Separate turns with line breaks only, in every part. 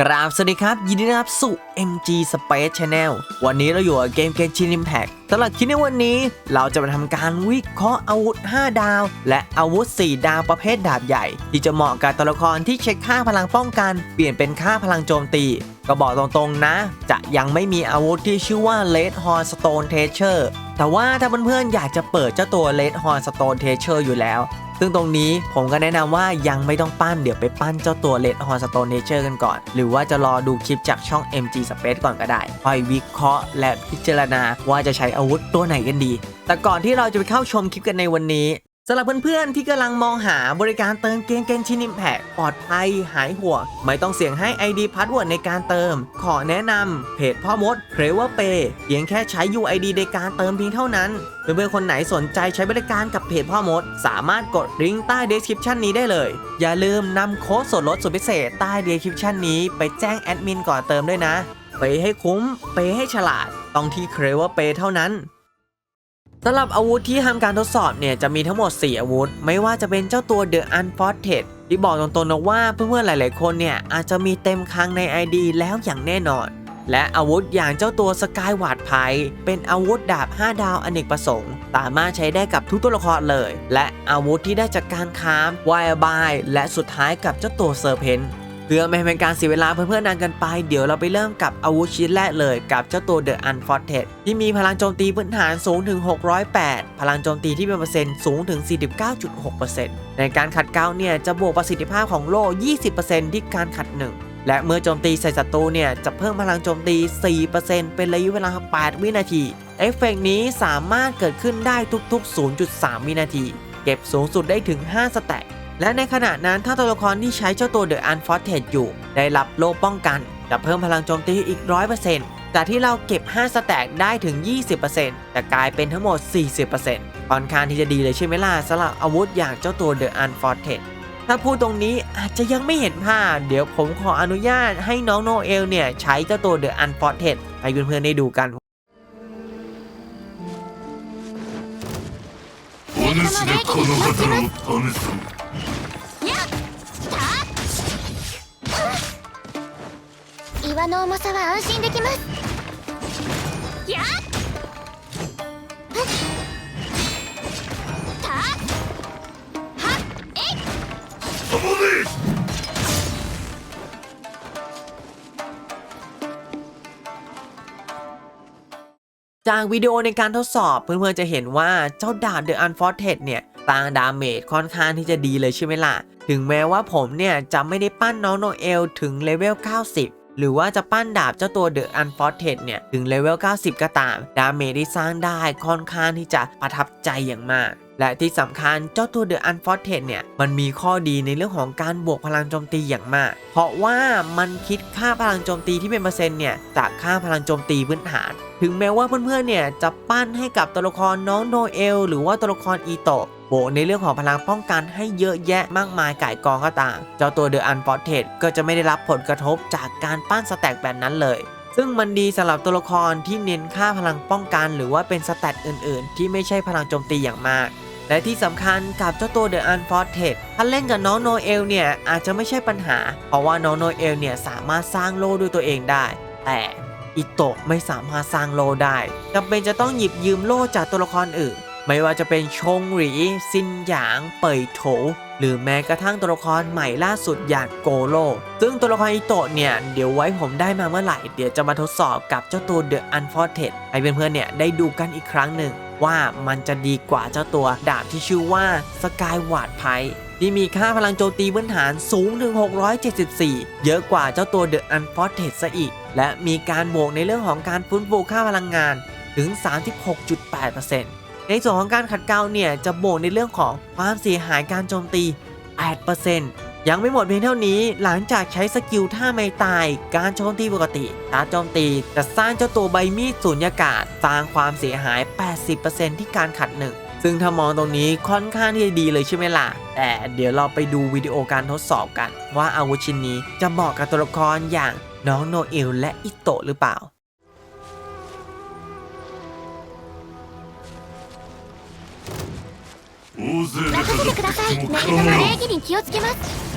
กราบสวัสดีครับ ยินดีต้อนรับสู่ MG Space Channel วันนี้เราอยู่กับเกม Genshin Impact สำหรับคลิปในวันนี้เราจะมาทำการวิเคราะห์อาวุธ 5 ดาว และอาวุธ 4 ดาวประเภทดาบใหญ่ ที่จะเหมาะกับตัวละครที่เช็คค่าพลังป้องกัน เปลี่ยนเป็นค่าพลังโจมตี ก็บอกตรงๆนะ จะยังไม่มีอาวุธที่ชื่อว่า Red Horn Stone Treasure แต่ว่าถ้าเพื่อนๆอยากจะเปิดเจ้าตัว Red Horn Stone Treasure อยู่แล้ว ซึ่งตรงนี้ผมก็แนะนำว่ายังไม่ต้องปั้นเดี๋ยวไปปั้นเจ้าตัว Red Horn Stone Nature กันก่อน หรือว่าจะรอดูคลิปจากช่อง MG Space ก่อนก็ได้ค่อยวิเคราะห์และพิจารณาว่าจะใช้อาวุธตัวไหนกันดี แต่ก่อนที่เราจะไปเข้าชมคลิปกันในวันนี้ สำหรับเพื่อนๆที่กำลังมองหาบริการเติมเกมเกนชิน i ิ p แพ t ปลอดภัยหายห่วงไม่ต้องเสี่ยงให้ ID พาสเวิร์ดในการเติม ขอแนะนำเพจพ่อมดเพรเวอร์เปเพียงแค่ใช้ UID ในการเติมเพียงเท่านั้น เพื่อนๆคนไหนสนใจใช้บริการกับเพจพ่อมด สามารถกดลิงก์ใต้ description นี้ได้เลย อย่าลืมนำโค้ดส่วนลดสุดพิเศษใต้ description นี้ไปแจ้งแอดมินก่อนเติมด้วยนะ ไปให้คุ้มไปให้ฉลาดต้องที่เครเวอร์เปเท่านั้น สำหรับอาวุธที่ทำการทดสอบเนี่ยจะมีทั้งหมด 4 อาวุธ ไม่ว่าจะเป็นเจ้าตัว The Unforted ที่บอกตรงๆนะว่าเพื่อนๆหลายๆคนเนี่ยอาจจะมีเต็มครั้งใน ID แล้วอย่างแน่นอน และอาวุธอย่างเจ้าตัวสกายวาดไพเป็นอาวุธดาบ 5 ดาวอเนกประสงค์ สามารถใช้ได้กับทุกตัวละครเลย และอาวุธที่ได้จากการค้ามวายบายและสุดท้ายกับเจ้าตัวเซอร์เพน พื่อไม่ให้เป็นการเสียเวลาเพื่อนๆนานกันไป เดี๋ยวเราไปเริ่มกับอาวุธชิ้นแรกเลยกับเจ้าตัว The Unforted ที่มีพลังโจมตีพื้นฐานสูงถึง 608 พลังโจมตีที่เป็นเปอร์เซ็นต์สูงถึง 49.6%ในการขัดเกลาเนี่ยจะบวกประสิทธิภาพของโล่ 20%ที่การขัด1และเมื่อโจมตีใส่ศัตรูเนี่ยจะเพิ่มพลังโจมตี 4%เป็นระยะเวลา 8 วินาที เอฟเฟกต์นี้สามารถเกิดขึ้นได้ทุกๆ 0.3 วินาที เก็บสูงสุดได้ถึง 5 สแต็ก และในขณะนั้นถ้าตัวละครที่ใช้เจ้าตัว The Unforted อยู่ ได้รับโล่ป้องกัน จะเพิ่มพลังโจมตีอีก 100%จากที่เราเก็บ 5 สแต็กได้ถึง 20%จะกลายเป็นทั้งหมด 40%ค่อนข้างที่จะดีเลยใช่ไหมล่ะสำหรับอาวุธอย่างเจ้าตัว The Unforted ถ้าพูดตรงนี้อาจจะยังไม่เห็นภาพ เดี๋ยวผมขออนุญาตให้น้องโนเอลเนี่ยใช้เจ้าตัว The Unforted ให้เพื่อนๆได้ดูกัน
主でこの技を試す
岩の重さは安心できます。やっ
จากวิดีโอในการทดสอบเพื่อนๆจะเห็นว่าเจ้าดาบเดอะอันฟอร์เนี่ยต่างดาเมจค่อนข้างที่จะดีเลยใช่ไหมล่ะ ถึงแม้ว่าผมเนี่ยจะไม่ได้ปั้นน้องโนเอลถึงเลเวล 90 หรือว่าจะปั้นดาบเจ้าตัวเดอะอันฟอสเท็ดเนี่ยถึงเลเวล 90 ก็ตาม ดาเมจที่สร้างได้ค่อนข้างที่จะประทับใจอย่างมาก และที่สำคัญเจ้าตัว The Unforted เนี่ย มันมีข้อดีในเรื่องของการบวกพลังโจมตีอย่างมาก เพราะว่ามันคิดค่าพลังโจมตีที่เป็นเปอร์เซ็นต์เนี่ยจากค่าพลังโจมตีพื้นฐาน ถึงแม้ว่าเพื่อนๆเนี่ยจะปั้นให้กับตัวละครน้องโนเอลหรือว่าตัวละครอีโตะโบกในเรื่องของพลังป้องกันให้เยอะแยะมากมายก่ายกองก็ต่ามเจ้าตัวเดอะอันฟอร์เทก็จะไม่ได้รับผลกระทบจากการปั้นสแต็กแบบนั้นเลยซึ่งมันดีสำหรับตัวละครที่เน้นค่าพลังป้องกัน หรือว่าเป็นสแตตอื่น ๆ ที่ไม่ใช่พลังโจมตีอย่างมาก และที่สำคัญกับเจ้าตัว The Unforted ถ้าเล่นกับน้องโนเอลเนี่ยอาจจะไม่ใช่ปัญหา เพราะว่าน้องโนเอลเนี่ยสามารถสร้างโล่ด้วยตัวเองได้ แต่อิโตะไม่สามารถสร้างโล่ได้จำเป็นจะต้องหยิบยืมโล่จากตัวละครอื่น ไม่ว่าจะเป็นชงหรี ซินหยาง เป่ยโถ หรือแม้กระทั่งตัวละครใหม่ล่าสุดอย่างโกโล ซึ่งตัวละครอิโตะเนี่ยเดี๋ยวไว้ผมได้มาเมื่อไหร่ เดี๋ยวจะมาทดสอบกับเจ้าตัว The Unforted ให้เพื่อนๆเนี่ยได้ดูกันอีกครั้งหนึ่ง ว่ามันจะดีกว่าเจ้าตัวดาบที่ชื่อว่าสกายวาดไพที่มีค่าพลังโจมตีพื้นฐานสูงถึง 674 เยอะกว่าเจ้าตัว The Unforted ซะอีก และมีการบวกในเรื่องของการฟื้นฟูค่าพลังงานถึง 36.8%ในส่วนของการขัดเกลาเนี่ยจะบวกในเรื่องของความเสียหายการโจมตี 8% ยังไม่หมดเพียงเท่านี้ หลังจากใช้สกิลท่าไม่ตาย การโจมตีปกติตาโจมตีจะสร้างเจ้าตัวใบมีดสูญญากาศ สร้างความเสียหาย 80%ที่การขัดหนึ่ง ซึ่งถ้ามองตรงนี้ค่อนข้างที่จะดีเลยใช่ไหมล่ะ แต่เดี๋ยวเราไปดูวิดีโอการทดสอบกัน ว่าอาวุธชิ้นนี้จะเหมาะกับตัวละครอย่างน้องโนเอลและอิโตะหรือเปล่า
大勢で
任せてください
も
何卒
構わん
礼儀に気をつけます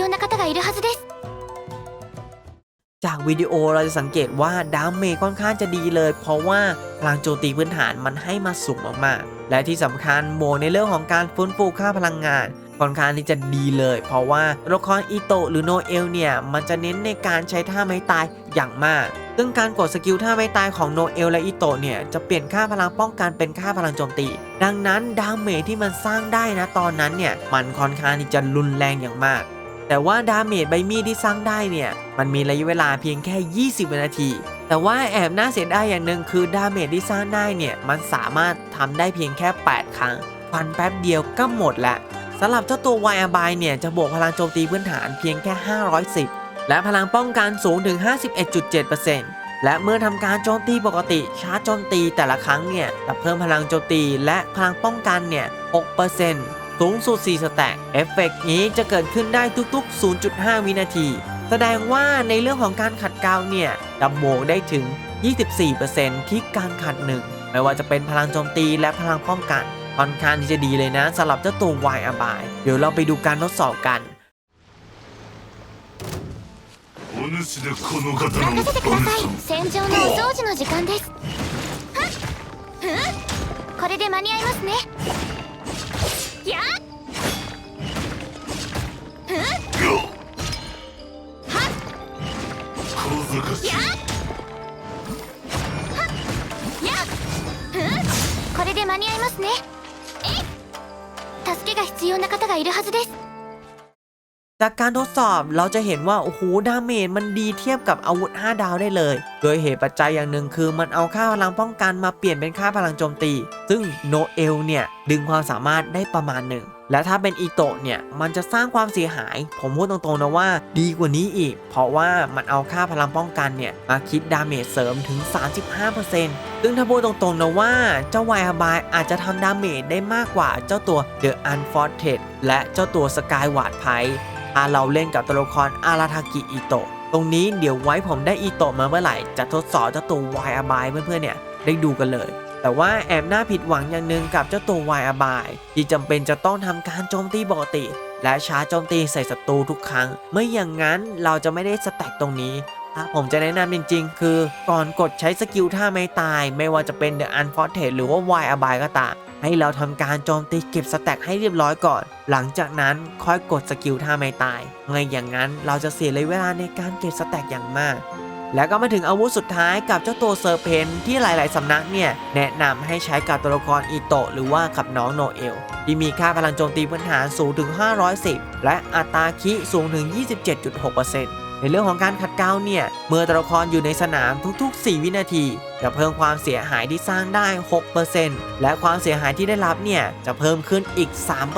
要な方がいるはずです
จากวิดีโอเราจะสังเกตว่าดาเมจค่อนข้างจะดีเลย เพราะว่าพลังโจมตีพื้นฐานมันให้มาสูงมากๆ และที่สำคัญโหมดในเรื่องของการฟื้นฟูค่าพลังงาน ค่อนข้างที่จะดีเลย เพราะว่าตัวละครอิโตะหรือโนเอลเนี่ย มันจะเน้นในการใช้ท่าไม้ตายอย่างมาก ซึ่งการกดสกิลท่าไม้ตายของโนเอลและอิโตะเนี่ยจะเปลี่ยนค่าพลังป้องกันเป็นค่าพลังโจมตี ดังนั้นดาเมจที่มันสร้างได้นะตอนนั้นเนี่ยมันค่อนข้างที่จะรุนแรงอย่างมาก แต่ว่าดาเมจใบมีดที่สร้างได้เนี่ย มันมีระยะเวลาเพียงแค่ 20 วินาที แต่ว่าแอบน่าเสียดายอย่างหนึ่งคือดาเมจที่สร้างได้เนี่ย มันสามารถทำได้เพียงแค่ 8 ครั้ง ฟันแป๊บเดียวก็หมดละสำหรับเจ้าตัววายอาบายเนี่ย จะบวกพลังโจมตีพื้นฐานเพียงแค่ 510 และพลังป้องกันสูงถึง 51.7%และเมื่อทำการโจมตีปกติชาร์จโจมตีแต่ละครั้งเนี่ยจะเพิ่มพลังโจมตีและพลังป้องกันเนี่ย 6% สูงสุด 4 สแต็กเอฟเฟกต์นี้จะเกิดขึ้นได้ทุกๆ 0.5 วินาที แสดงว่าในเรื่องของการขัดเกลาเนี่ยดับโบกได้ถึง 24%ที่การขัดหนึ่ง ไม่ว่าจะเป็นพลังโจมตีและพลังป้องกัน ค่อนข้างที่จะดีเลยนะสำหรับเจ้าตัววายอาบาย เดี๋ยวเราไปดูการทดสอบกัน
お主でこの方の
任せてください
お
戦場のお掃除の時間ですはっふんこれで間に合いますね やこれで間に合いますね。え助けが必要な方がいるはずです。
จากการทดสอบเราจะเห็นว่า โอ้โหดาเมจมันดีเทียบกับอาวุธ 5 ดาวได้เลย โดยเหตุปัจจัยอย่างหนึ่งคือมันเอาค่าพลังป้องกันมาเปลี่ยนเป็นค่าพลังโจมตี ซึ่งโนเอลเนี่ย ดึงความสามารถได้ประมาณหนึ่ง และถ้าเป็นอีโตะเนี่ย มันจะสร้างความเสียหาย ผมพูดตรงๆนะว่า ดีกว่านี้อีก เพราะว่ามันเอาค่าพลังป้องกันเนี่ย มาคิดดาเมจเสริมถึง 35%ซึ่งถ้าพูดตรงๆนะว่าเจ้าวายอาบายอาจจะทำดาเมจได้มากกว่าเจ้าตัว The Unfortunate และเจ้าตัว Skyward p i ถ้าเราเล่นกับตัวละครอาราทากิอิโตะตรงนี้เดี๋ยวไว้ผมได้อิโตะมาเมื่อไหร่ จะทดสอบเจ้าตัววายอบายเพื่อนๆเนี่ยได้ดูกันเลย แต่ว่าแอบน่าผิดหวังอย่างหนึ่งกับเจ้าตัววายอบาย ที่จำเป็นจะต้องทำการโจมตีปกติ และชาร์จโจมตีใส่ศัตรูทุกครั้ง ไม่อย่างนั้นเราจะไม่ได้สแต็กตรงนี้ถ้าผมจะแนะนำจริงๆ คือก่อนกดใช้สกิลท่าไม่ตาย ไม่ว่าจะเป็น The Unfortunate หรือว่า Y อบายก็ตาม ให้เราทำการโจมตีเก็บสแต็กให้เรียบร้อยก่อน หลังจากนั้นค่อยกดสกิลท่าไม่ตายไม่อย่างนั้นเราจะเสียเลยเวลาในการเก็บสแต็กอย่างมากแล้วก็มาถึงอาวุธสุดท้ายกับเจ้าตัวเซอร์เพนที่หลาย ๆ สำนักเนี่ย แนะนำให้ใช้กับตัวละครอิโตะหรือว่ากับน้องโนเอล ที่มีค่าพลังโจมตีพื้นฐานสูงถึง 510 และอัตราคิสูงถึง 27.6% ในเรื่องของการขัดเกลาเนี่ย เมื่อตัวละครอยู่ในสนามทุกๆ 4 วินาที จะเพิ่มความเสียหายที่สร้างได้ 6%และความเสียหายที่ได้รับเนี่ย จะเพิ่มขึ้นอีก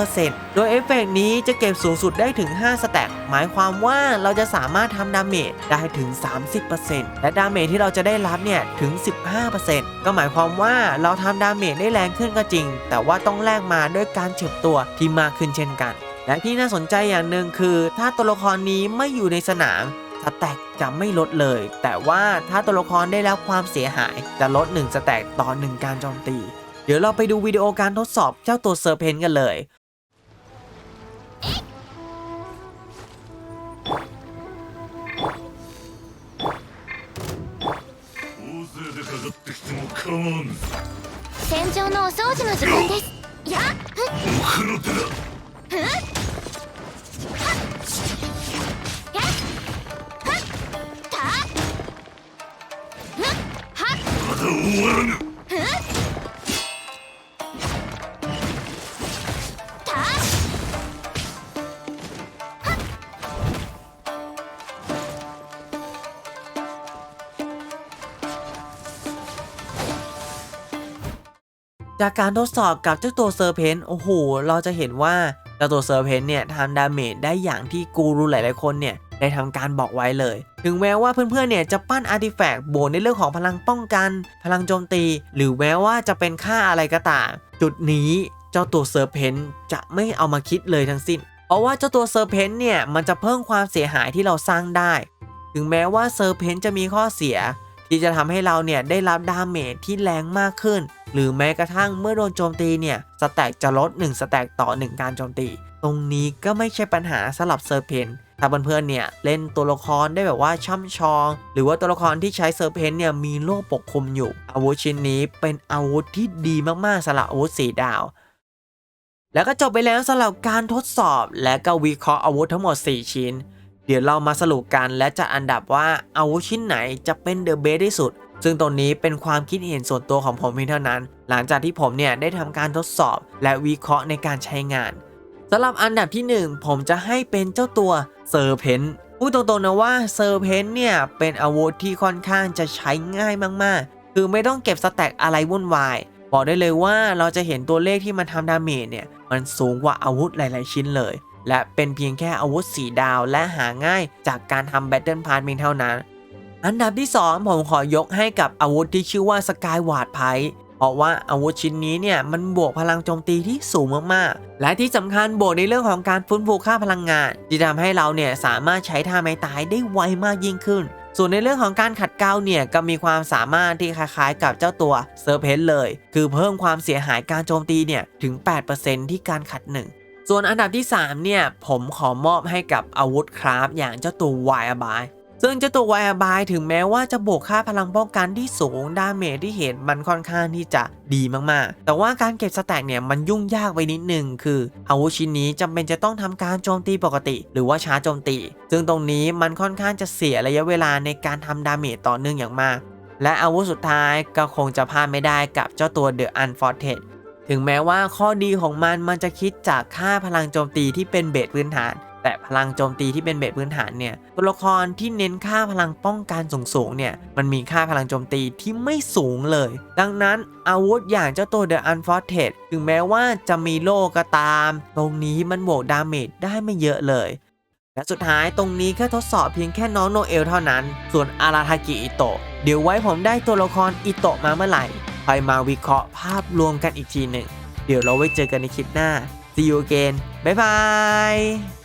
3%โดยเอฟเฟกต์นี้จะเก็บสูงสุดได้ถึง 5 สแต็กหมายความว่าเราจะสามารถทำดาเมจได้ถึง 30%และดาเมจที่เราจะได้รับเนี่ยถึง 15%ก็หมายความว่าเราทำดาเมจได้แรงขึ้นก็จริง แต่ว่าต้องแลกมาด้วยการเฉืบตัวที่มากขึ้นเช่นกัน และที่น่าสนใจอย่างหนึ่งคือ ถ้าตัวละครนี้ไม่อยู่ในสนาม สแต็กจะไม่ลดเลย แต่ว่าถ้าตัวละครได้รับความเสียหายจะลด 1 สแต็กต่อ 1 การโจมตี เดี๋ยวเราไปดูวิดีโอการทดสอบเจ้าตัวเซอร์เพนกันเลย
大勢でかかってきても構わん
戦場のお掃除の時間ですやっふん
奥の手だ
やっ
จากการทดสอบกับเจ้าตัวเซอร์เพนโอ้โห เราจะเห็นว่าเจ้าตัวเซอร์เพนเนี่ยทำดาเมจได้อย่างที่กูรูหลายๆคนเนี่ยได้ทำการบอกไว้เลย ถึงแม้ว่าเพื่อนๆ เนี่ยจะปั้นอาร์ติแฟกต์บวกในเรื่องของพลังป้องกัน พลังโจมตี หรือแม้ว่าจะเป็นค่าอะไรก็ตาม จุดนี้เจ้าตัวเซอร์เพนจะไม่เอามาคิดเลยทั้งสิ้น เพราะว่าเจ้าตัวเซอร์เพนเนี่ยมันจะเพิ่มความเสียหายที่เราสร้างได้ ถึงแม้ว่าเซอร์เพนจะมีข้อเสีย ที่จะทำให้เราเนี่ยได้รับดาเมจที่แรงมากขึ้น หรือแม้กระทั่งเมื่อโดนโจมตีเนี่ยสแต็กจะลด 1 สแต็กต่อ 1 การโจมตี ตรงนี้ก็ไม่ใช่ปัญหาสำหรับเซอร์เพนถ้าเพื่อนๆเนี่ยเล่นตัวละครได้แบบว่าช่ำชอง หรือว่าตัวละครที่ใช้เซอร์เพนเนี่ยมีโล่ปกคลุมอยู่ อาวุธชิ้นนี้เป็นอาวุธที่ดีมากๆสำหรับอาวุธสีดาว แล้วก็จบไปแล้วสำหรับการทดสอบและก็วิเคราะห์อาวุธทั้งหมด 4 ชิ้น เดี๋ยวเรามาสรุปกันและจะอันดับว่าอาวุธชิ้นไหนจะเป็นเดอะเบสที่สุด ซึ่งตรงนี้เป็นความคิดเห็นส่วนตัวของผมเพียงเท่านั้น หลังจากที่ผมเนี่ยได้ทำการทดสอบและวิเคราะห์ในการใช้งานสำหรับอันดับที่ 1 ผมจะให้เป็นเจ้าตัวเซอร์เพนพูดตรงๆนะว่าเซอร์เพนเนี่ยเป็นอาวุธที่ค่อนข้างจะใช้ง่ายมากๆ คือไม่ต้องเก็บสแต็กอะไรวุ่นวาย บอกได้เลยว่าเราจะเห็นตัวเลขที่มันทำดาเมจเนี่ยมันสูงกว่าอาวุธหลาย ๆ ชิ้นเลย และเป็นเพียงแค่อาวุธสีดาวและหาง่ายจากการทำแบตเทิลพาร์เพียงเท่านั้น อันดับที่ 2 ผมขอยกให้กับอาวุธที่ชื่อว่าสกายวาร์ดไพเพราะว่าอาวุธชิ้นนี้เนี่ยมันบวกพลังโจมตีที่สูงมากๆ และที่สำคัญบวกในเรื่องของการฟื้นฟูค่าพลังงาน ที่ทำให้เราเนี่ยสามารถใช้ท่าไม้ตายได้ไวมากยิ่งขึ้น ส่วนในเรื่องของการขัดเกลาเนี่ยก็มีความสามารถที่คล้ายๆ กับเจ้าตัวเซอร์เพนเลย คือเพิ่มความเสียหายการโจมตีเนี่ยถึง 8%ที่การขัดหนึ่ง ส่วนอันดับที่ 3 เนี่ย ผมขอมอบให้กับอาวุธคราฟอย่างเจ้าตัววายบายซึ่งเจ้าตัววายบายถึงแม้ว่าจะบวกค่าพลังป้องกันที่สูงดาเมจที่เห็นมันค่อนข้างที่จะดีมากๆ แต่ว่าการเก็บสแต็กเนี่ยมันยุ่งยากไปนิดนึงคือ อาวุธชิ้นนี้จำเป็นจะต้องทำการโจมตีปกติ หรือว่าช้าโจมตี ซึ่งตรงนี้มันค่อนข้างจะเสียระยะเวลาในการทำดาเมจต่อเนื่องอย่างมาก และอาวุธสุดท้ายก็คงจะพลาดไม่ได้กับเจ้าตัว The Unforted ถึงแม้ว่าข้อดีของมันมันจะคิดจากค่าพลังโจมตีที่เป็นเบสพื้นฐาน แต่พลังโจมตีที่เป็นเบสพื้นฐานเนี่ยตัวละครที่เน้นค่าพลังป้องกันสูงๆเนี่ยมันมีค่าพลังโจมตีที่ไม่สูงเลย ดังนั้นอาวุธอย่างเจ้าตัว The Unforted ถึงแม้ว่าจะมีโล่ก็ตาม ตรงนี้มันบวกดาเมจได้ไม่เยอะเลยและสุดท้ายตรงนี้แค่ทดสอบเพียงแค่น้องโนเอลเท่านั้น ส่วนอาราทากิอิโตะเดี๋ยวไว้ผมได้ตัวละครอิโตะมาเมื่อไหร่ ค่อยมาวิเคราะห์ภาพรวมกันอีกทีหนึ่ง เดี๋ยวเราไว้เจอกันในคลิปหน้า See you again บ๊ายบาย